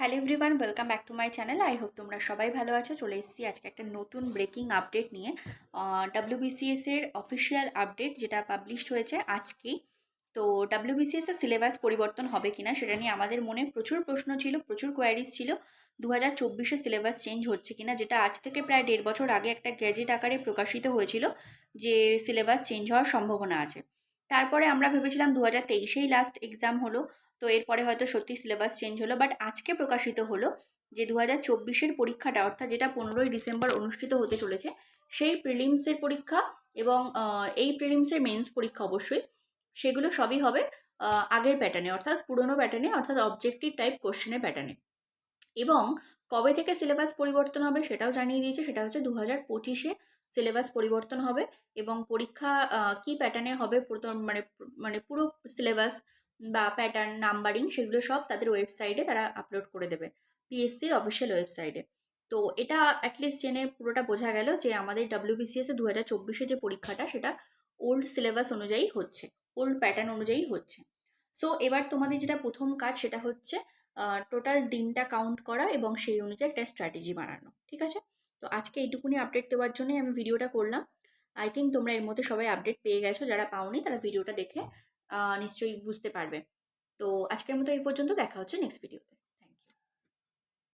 Hello everyone welcome back to my channel I hope তোমরা সবাই ভালো আছো। চলে এসেছি আজকে একটা নতুন ব্রেকিং আপডেট নিয়ে। ডাব্লিউবিসিএস এর অফিসিয়াল আপডেট যেটা পাবলিশড হয়েছে আজকেই। তো ডাব্লিউবিসিএস এর সিলেবাস পরিবর্তন হবে কিনা সেটা নিয়ে আমাদের মনে প্রচুর প্রশ্ন ছিল, প্রচুর কোয়ারিজ ছিল। দু হাজার চব্বিশে সিলেবাস চেঞ্জ হচ্ছে কিনা যেটা আজ থেকে প্রায় দেড় বছর আগে একটা গ্যাজেট আকারে প্রকাশিত হয়েছিল যে সিলেবাস চেঞ্জ হওয়ার সম্ভাবনা আছে। তারপরে আমরা ভেবেছিলাম দু হাজার তেইশেই লাস্ট এক্সাম হলো, তো এরপরে হয়তো সত্যি সিলেবাস চেঞ্জ হলো বাট আজকে প্রকাশিত হলো যে দু হাজার চব্বিশের পরীক্ষাটা, অর্থাৎ যেটা পনেরোই ডিসেম্বর অনুষ্ঠিত হতে চলেছে, সেই প্রিলিমসের পরীক্ষা এবং এই প্রিলিমসের মেন্স পরীক্ষা অবশ্যই, সেগুলো সবই হবে আগের প্যাটার্নে অর্থাৎ পুরনো প্যাটার্নে অর্থাৎ অবজেক্টিভ টাইপ কোশ্চেনের প্যাটার্নে এবং কবে থেকে সিলেবাস পরিবর্তন হবে সেটাও জানিয়ে দিয়েছে, সেটা হচ্ছে দু হাজার পঁচিশে সিলেবাস পরিবর্তন হবে এবং পরীক্ষা কী প্যাটার্নে হবে প্রথম মানে মানে পুরো সিলেবাস বা প্যাটার্ন নাম্বারিং সেগুলো সব তাদের ওয়েবসাইটে তারা আপলোড করে দেবে পিএসসির অফিসিয়াল ওয়েবসাইটে তো এটা অ্যাটলিস্ট জেনে পুরোটা বোঝা গেল যে আমাদের ডাব্লিউবিসিএস দু হাজার চব্বিশে যে পরীক্ষাটা সেটা ওল্ড সিলেবাস অনুযায়ী হচ্ছে ওল্ড প্যাটার্ন অনুযায়ী হচ্ছে। সো এবার তোমাদের যেটা প্রথম কাজ সেটা হচ্ছে টোটাল দিনটা কাউন্ট করা এবং সেই অনুযায়ী একটা স্ট্র্যাটেজি বানানো, ঠিক আছে? তো আজকে এইটুকুনি আপডেট দেওয়ার জন্যই আমি ভিডিওটা করলাম। আই থিঙ্ক তোমরা এর মধ্যে সবাই আপডেট পেয়ে গেছো, যারা পাওনি তারা ভিডিওটা দেখে নিশ্চয়ই বুঝতে পারবে। তো আজকের মতো এই পর্যন্ত, দেখা হচ্ছে নেক্সট ভিডিওতে